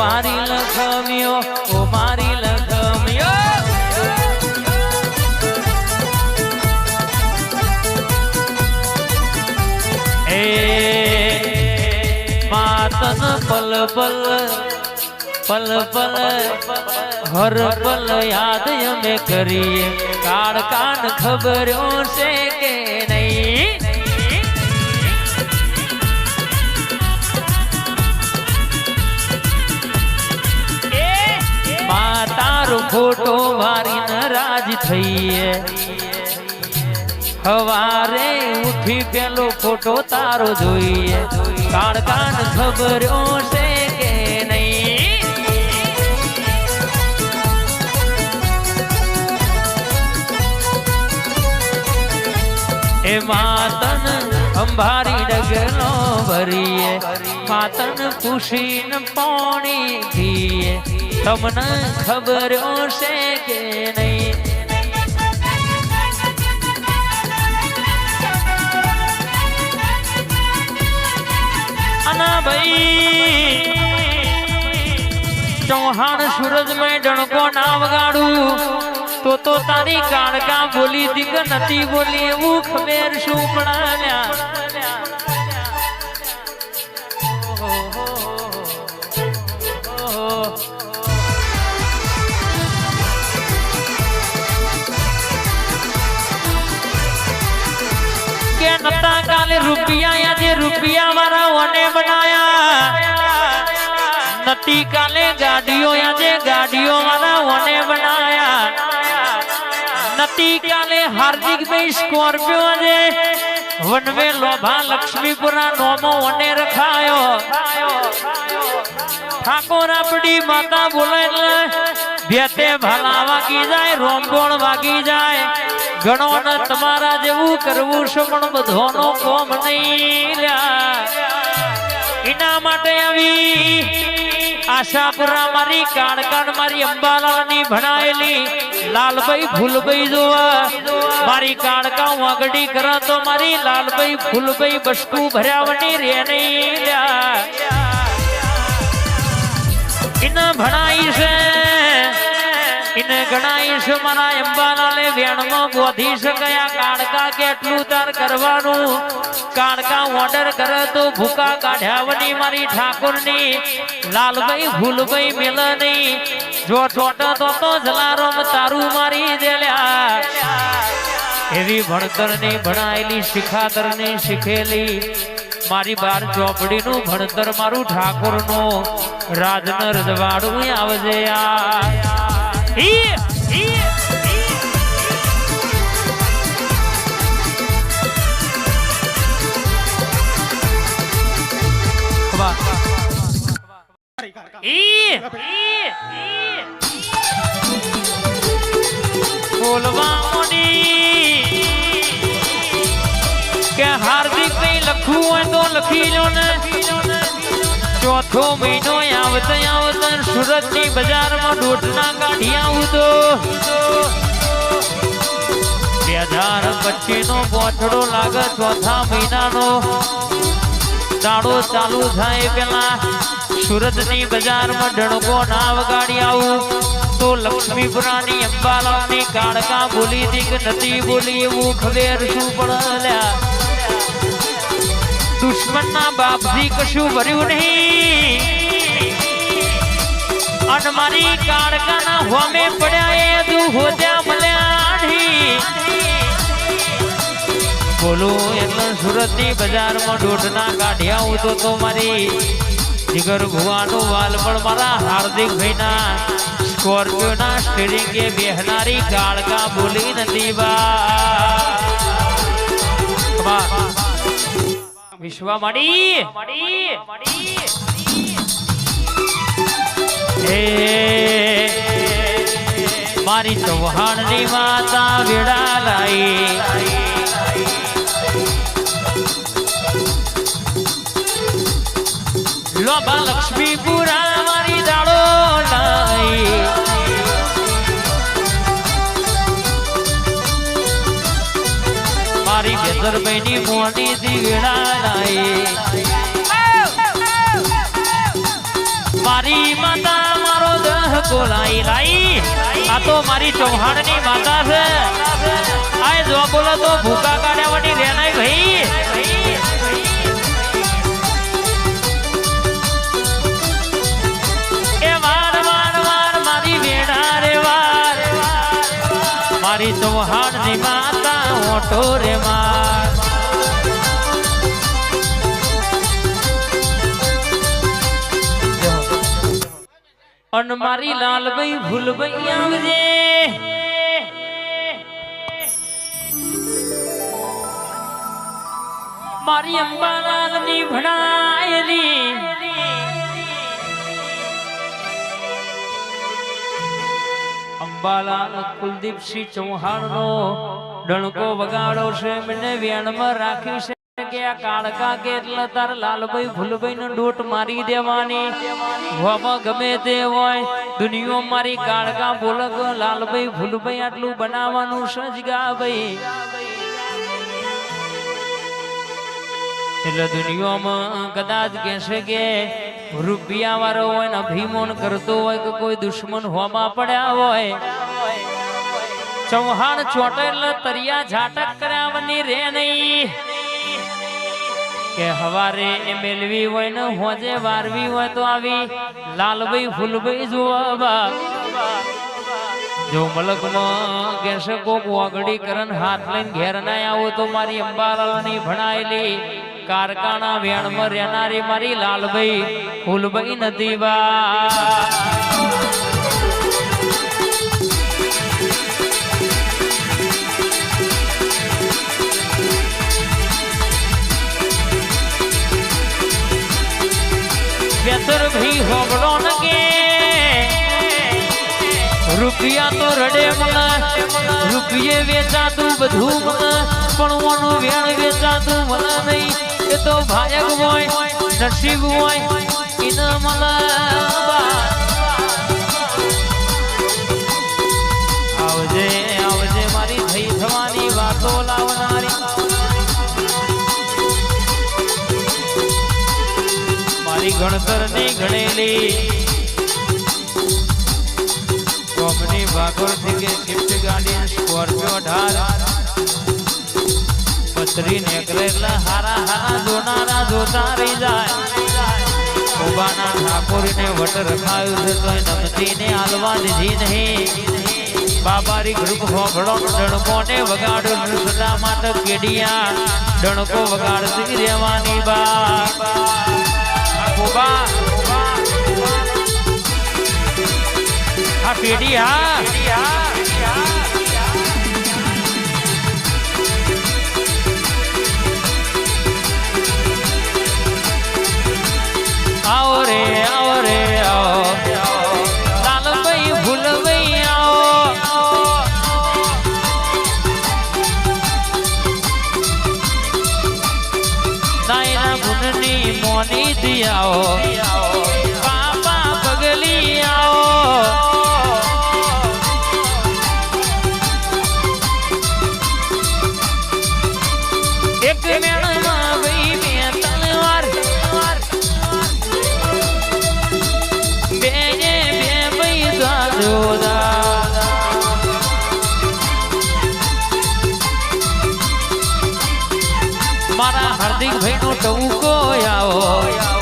મારી લખમ્યો ઓ મારી લખમ્યો એ માતન પલ પલ પલ પલ, હર પલ યાદ અમે કરીએ. કાળ કાન ખબર્યો છે કે નહીં? તારો ફોટો મારી નારાજ થઈએ. હવારે ઉઠી પેલો ફોટો તારો જોઈએ. કાણ કાન ખબર છે કે નહીં? એ માતન અંભારી ડગલો ભરીએ. માતન ખુશીન પાણી પીએ. તમને ખબર છે કે નહીં. ચૌહાણ સૂરજ મેં ડણકો ના વગાડું. તો તો તારી કાળકા બોલી દીક નથી બોલી, એવું ખબર શું પડાલ્યા રૂપિયા આજે રૂપિયા મારા ઓને બનાયા નતી કાલે ગાડીઓ આજે ગાડીઓ મારા ઓને બનાયા નતી કાલે હાર્દિક ભાઈ સ્કોર્પિયો આજે વનવે લોભા લક્ષ્મીપુરા નોમો ઓને રખાયો ઠાકોર આપડી માતા બોલે એટલે ભેતે ભલા વાગી જાય રોમગોળ વાગી જાય ઘણો ને તમારા જેવું કરવું છે, પણ બધોનો કોમ નહીં એના માટે આવી આશાપુરા મારી, કાણકાણ મારી, અંબાલાલની ભણાયેલી, લાલભાઈ ફૂલભાઈ જોવા. મારી કાણકા વાગડી કરા તો મારી લાલભાઈ ફૂલભાઈ બસકું ભર્યાવની રે નહીં ઇને ભણાઈ છે ઇને ગણાઈશ મારા અંબાલાલે વેણમાં બોધી છે, કયા કાણકા કેટલું તાર કરવાનું? કાણકા ઓર્ડર કરે તો ભૂકા કાઢ્યાવની મારી ઠાકોરની. લાલભાઈ, ભૂલભાઈ મિલની. જો ચોટો તો તો જલારોમ તારું મારી દેલ્યા. એવી ભણતરની, ભણાયેલી, શિખાતરની, શીખેલી, મારી બાર ચોપડીનું ભણતર મારું ઠાકોરનું. રાજન રજવાડું આવજે આ મોડી કે હાર્દિક લખવું હોય તો લખી લો ને. ચોથો મહિનો આવત આવત સુરતની બજારમાં દોઢના કાઢી આવું તો બે હજાર પચીસ નો પોથડો લાગે ચોથા મહિનાનો. દાડો ચાલુ થાય પેલા સુરતની બજારમાં ડણકો ના વગાડી આવું. તો લક્ષ્મીપુરાની અંબાલાલની કાળકા બોલી દીક નથી બોલી એવું ખબેર શું દુશ્મનના બાપજી કશું ભર્યું નહીં. અને કાળકાના હોમે પડ્યા એ દુ હોદ્યા મળ્યા બોલો એટલે સુરતની બજારમાં દોઢના કાઢ્યા હું તો તો મારી. જીગર ભુવાનું વાલ પણ મારા હાર્દિક ભાઈના. સ્કોર્પિયોના સ્ટીરિંગે બેહનારી કાળકા બોલી નથી બા વિશ્વા મળી મારી મારી ચૌહાણની માતા વેડા લાઈ. લોભા લક્ષ્મીપુરા મારી દાડો લાઈ. મારી બેદર બેની મોટી દીવડા આ તો મારી ચૌહાણની માતા છે. આ જો બોલો તો ભૂકા કાઢ્યાવાની રેનાય ભાઈ. મારી ચૌહાણની માતા ઓટો રે માર. અન મારી લાલભાઈ ભૂલભાઈ આવજે. મારી અંબાલાલની ભણાયેલી. અંબાલાલ કુલદીપસિંહ ચૌહાણનો ડણકો વગાડો છે મને વ્યાણમાં રાખ્યું છે. કે આ કે એટલે તાર લાલભાઈ ભૂલભાઈ ને મારી દેવાની. ભોમાં ગમે તે હોય દુનિયો મારી કાળકા બોલક, લાલભાઈ, ભૂલભાઈ, આટલું બનાવવાનું સજગા ભાઈ. એટલે દુનિયામાં કદાચ કહેશે કે રૂપિયા વાળો હોય ને અભિમાન કરતો હોય કે કોઈ દુશ્મન હોમાં પડ્યા હોય. ચૌહાણ ચોટે એટલે તરિયા ઝાટક કર્યાવની રે નહીં. કે હવારે એ મેલવી હોય ને હોજે વારવી હોય તો આવી લાલભાઈ ફૂલભાઈ જોવા. જો નો કહેશે કોક વાગડી કરન હાથ લઈને ઘેર ના આવો તો મારી અંબાલાલની ભણાયેલી કારકાના વેણમાં રહેનારી મારી લાલભાઈ ફૂલભાઈ નથી બા બેતર ભી ન રૂપિયા તો રડે મને રૂપિયે વેચાતું બધું મને પણ ઓનું વેણ વેચાતું મને નહીં. એ તો ભાયક હોય, નસીબ હોય એને મને ગણતરની ગણેલી. કોમની ભાગોળથી કે સ્વિફ્ટ ગાડી સ્કોર્પિયો અઢાર પથરી નેકરે હારા હારા જોનારા જોતા રહી જાય. ઉબાના ઠાકોરને વટ રખાયું છે તોય નમતીને હાલવા દીધી નહીં. બાબારી ગ્રુપ હોફળો ડણકો ને વગાડો સદા માટે કેડિયા. ડણકો વગાડતી રહેવાની બા ઉબા હા પેઢી હા. દી આવો. મારા હાર્દિક ભાઈ નો ટવકો આવો